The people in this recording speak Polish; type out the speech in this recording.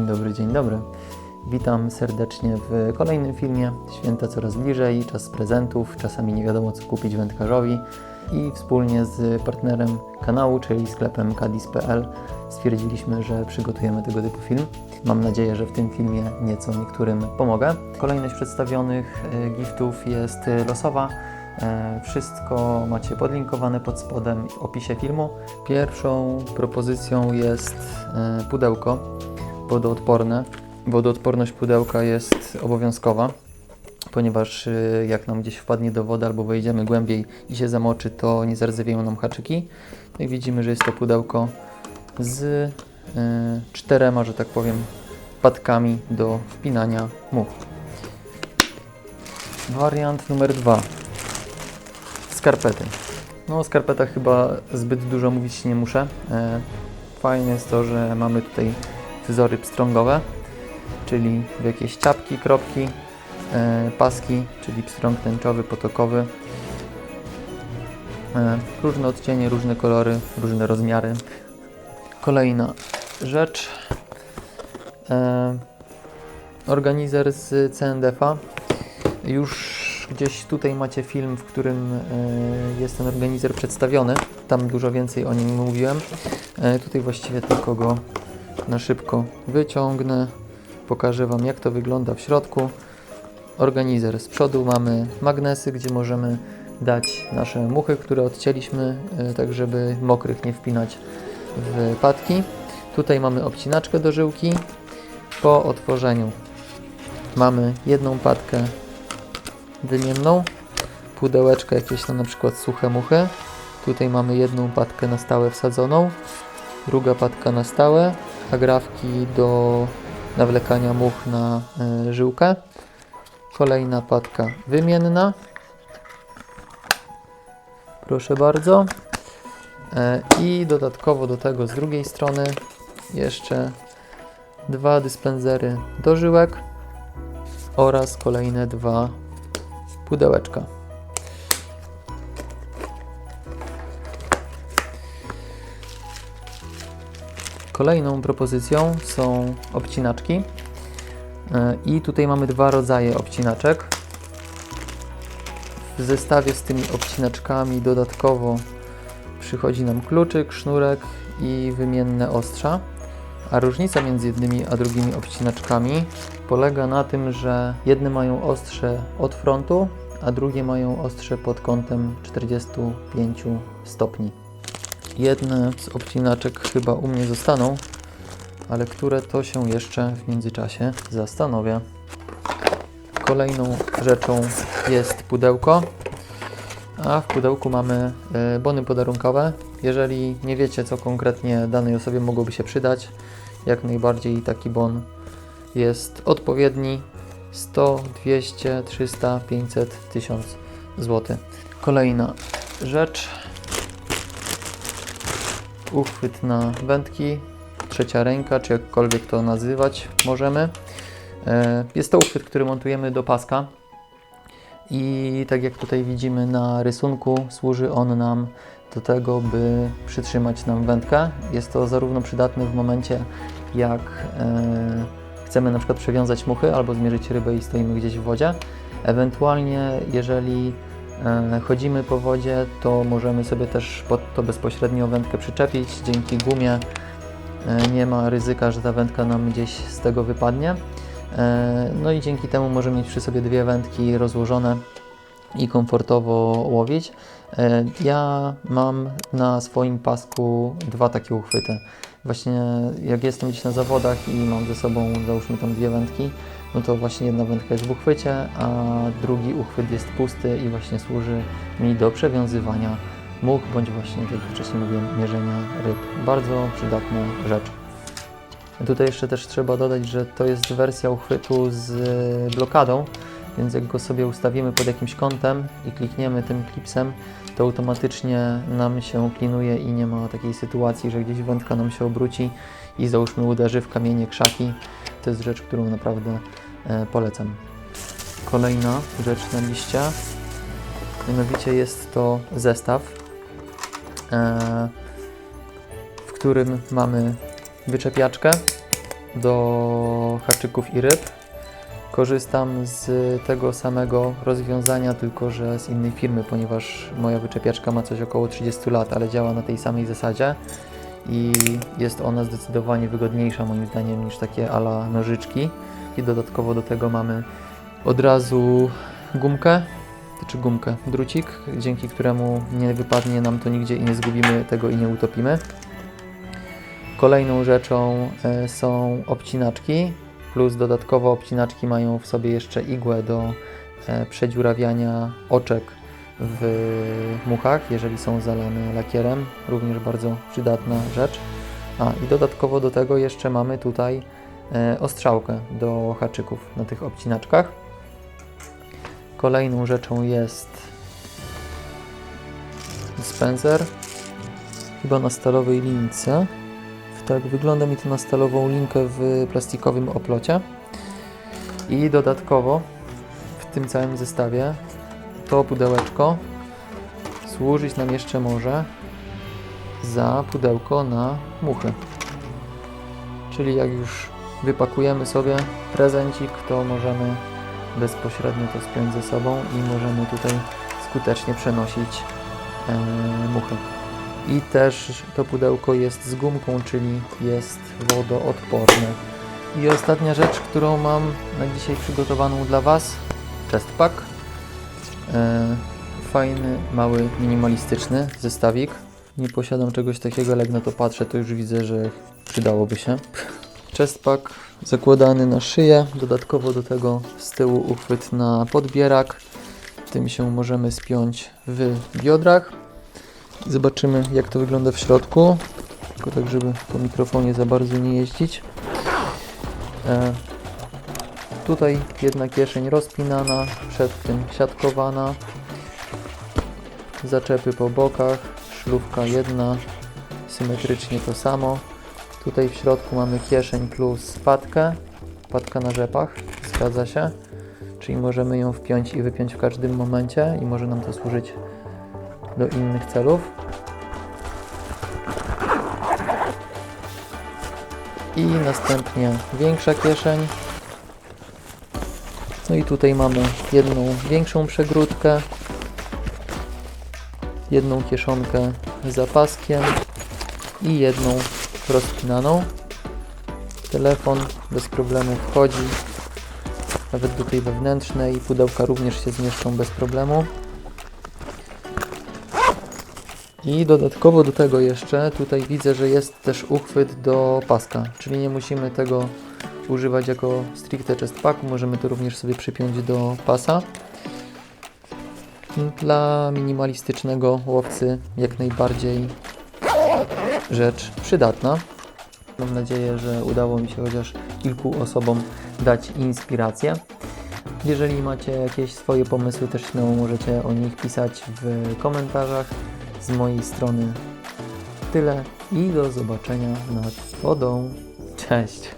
Dzień dobry, dzień dobry. Witam serdecznie w kolejnym filmie. Święta coraz bliżej, czas prezentów, czasami nie wiadomo co kupić wędkarzowi i wspólnie z partnerem kanału, czyli sklepem kadis.pl stwierdziliśmy, że przygotujemy tego typu film. Mam nadzieję, że w tym filmie nieco niektórym pomogę. Kolejność przedstawionych e, giftów jest losowa. E, Wszystko macie podlinkowane pod spodem w opisie filmu. Pierwszą propozycją jest e, pudełko wodoodporne. Wodoodporność pudełka jest obowiązkowa, ponieważ y, jak nam gdzieś wpadnie do wody albo wejdziemy głębiej i się zamoczy, to nie zardzewieją nam haczyki. Jak widzimy, że jest to pudełko z y, czterema, że tak powiem, patkami do wpinania much. Wariant numer dwa. Skarpety. No o skarpetach chyba zbyt dużo mówić nie muszę. E, Fajne jest to, że mamy tutaj wzory pstrągowe, czyli w jakieś czapki, kropki, e, paski, czyli pstrąg tęczowy, potokowy. E, różne odcienie, różne kolory, różne rozmiary. Kolejna rzecz. E, organizer z CNDF-a. Już gdzieś tutaj macie film, w którym jest ten organizer przedstawiony. Tam dużo więcej o nim mówiłem. Tutaj właściwie tylko go na szybko wyciągnę. Pokażę Wam jak to wygląda w środku. Organizer z przodu mamy magnesy, gdzie możemy dać nasze muchy, które odcięliśmy, e, tak żeby mokrych nie wpinać w patki. Tutaj mamy obcinaczkę do żyłki. Po otworzeniu mamy jedną patkę wymienną, pudełeczko jakieś na przykład suche muchy. Tutaj mamy jedną patkę na stałe wsadzoną, druga patka na stałe, agrafki do nawlekania much na y, żyłkę. Kolejna patka wymienna. Proszę bardzo. E, I dodatkowo do tego z drugiej strony jeszcze dwa dyspensery do żyłek oraz kolejne dwa pudełeczka. Kolejną propozycją są obcinaczki. E, I tutaj mamy dwa rodzaje obcinaczek. W zestawie z tymi obcinaczkami dodatkowo przychodzi nam kluczyk, sznurek i wymienne ostrza. A różnica między jednymi a drugimi obcinaczkami polega na tym, że jedne mają ostrze od frontu, a drugie mają ostrze pod kątem 45 stopni. Jedne z obcinaczek chyba u mnie zostaną, ale które to się jeszcze w międzyczasie zastanowię. Kolejną rzeczą jest pudełko, a w pudełku mamy e, bony podarunkowe. Jeżeli nie wiecie, co konkretnie danej osobie mogłoby się przydać, jak najbardziej taki bon jest odpowiedni 100, 200, 300, 500, 1000 zł. Kolejna rzecz. Uchwyt na wędki, trzecia ręka, czy jakkolwiek to nazywać możemy. E, Jest to uchwyt, który montujemy do paska i tak jak tutaj widzimy na rysunku, służy on nam do tego, by przytrzymać nam wędkę. Jest to zarówno przydatne w momencie, jak e, chcemy na przykład przewiązać muchy albo zmierzyć rybę i stoimy gdzieś w wodzie. Ewentualnie, jeżeli chodzimy po wodzie, to możemy sobie też pod to bezpośrednio wędkę przyczepić. Dzięki gumie e, nie ma ryzyka, że ta wędka nam gdzieś z tego wypadnie. E, No i dzięki temu możemy mieć przy sobie dwie wędki rozłożone i komfortowo łowić. E, Ja mam na swoim pasku dwa takie uchwyty. Właśnie jak jestem gdzieś na zawodach i mam ze sobą załóżmy tam dwie wędki, no to właśnie jedna wędka jest w uchwycie, a drugi uchwyt jest pusty i właśnie służy mi do przewiązywania much, bądź właśnie, tak jak wcześniej mówiłem, mierzenia ryb. Bardzo przydatna rzecz. Tutaj jeszcze też trzeba dodać, że to jest wersja uchwytu z blokadą, więc jak go sobie ustawimy pod jakimś kątem i klikniemy tym klipsem, to automatycznie nam się klinuje i nie ma takiej sytuacji, że gdzieś wędka nam się obróci i załóżmy uderzy w kamienie, krzaki. To jest rzecz, którą naprawdę e, polecam. Kolejna rzecz na liście, mianowicie jest to zestaw, e, w którym mamy wyczepiaczkę, do haczyków i ryb. Korzystam z tego samego rozwiązania, tylko że z innej firmy, ponieważ moja wyczepiaczka ma coś około 30 lat, ale działa na tej samej zasadzie i jest ona zdecydowanie wygodniejsza moim zdaniem niż takie ala nożyczki. I dodatkowo do tego mamy od razu gumkę, czy gumkę, drucik, dzięki któremu nie wypadnie nam to nigdzie i nie zgubimy tego i nie utopimy. Kolejną rzeczą e, są obcinaczki, plus dodatkowo obcinaczki mają w sobie jeszcze igłę do e, przedziurawiania oczek w muchach, jeżeli są zalane lakierem. Również bardzo przydatna rzecz. A i dodatkowo do tego jeszcze mamy tutaj e, ostrzałkę do haczyków na tych obcinaczkach. Kolejną rzeczą jest dispenser, chyba na stalowej lince. Tak, wygląda mi to na stalową linkę w plastikowym oplocie. I dodatkowo w tym całym zestawie to pudełeczko służyć nam jeszcze może za pudełko na muchy. Czyli jak już wypakujemy sobie prezencik, to możemy bezpośrednio to spiąć ze sobą i możemy tutaj skutecznie przenosić e, muchy. I też to pudełko jest z gumką, czyli jest wodoodporne. I ostatnia rzecz, którą mam na dzisiaj przygotowaną dla Was, chest pack. E, fajny, mały, minimalistyczny zestawik. Nie posiadam czegoś takiego, ale jak na to patrzę, to już widzę, że przydałoby się. Chest pack zakładany na szyję, dodatkowo do tego z tyłu uchwyt na podbierak. Tym się możemy spiąć w biodrach. Zobaczymy jak to wygląda w środku. Tylko tak, żeby po mikrofonie za bardzo nie jeździć. E, tutaj jedna kieszeń rozpinana, przed tym siatkowana. Zaczepy po bokach, szlufka jedna, symetrycznie to samo. Tutaj w środku mamy kieszeń plus patkę, patka na rzepach, zgadza się. Czyli możemy ją wpiąć i wypiąć w każdym momencie i może nam to służyć do innych celów. I następnie większa kieszeń. No i tutaj mamy jedną większą przegródkę, jedną kieszonkę z zapaskiem i jedną rozpinaną. Telefon bez problemu wchodzi, nawet do tej wewnętrznej. Pudełka również się zmieszczą bez problemu. I dodatkowo do tego jeszcze tutaj widzę, że jest też uchwyt do paska, czyli nie musimy tego używać jako stricte chest packu, możemy to również sobie przypiąć do pasa. Dla minimalistycznego łowcy jak najbardziej rzecz przydatna. Mam nadzieję, że udało mi się chociaż kilku osobom dać inspirację. Jeżeli macie jakieś swoje pomysły, też śmiało możecie o nich pisać w komentarzach. Z mojej strony tyle i do zobaczenia nad wodą. Cześć!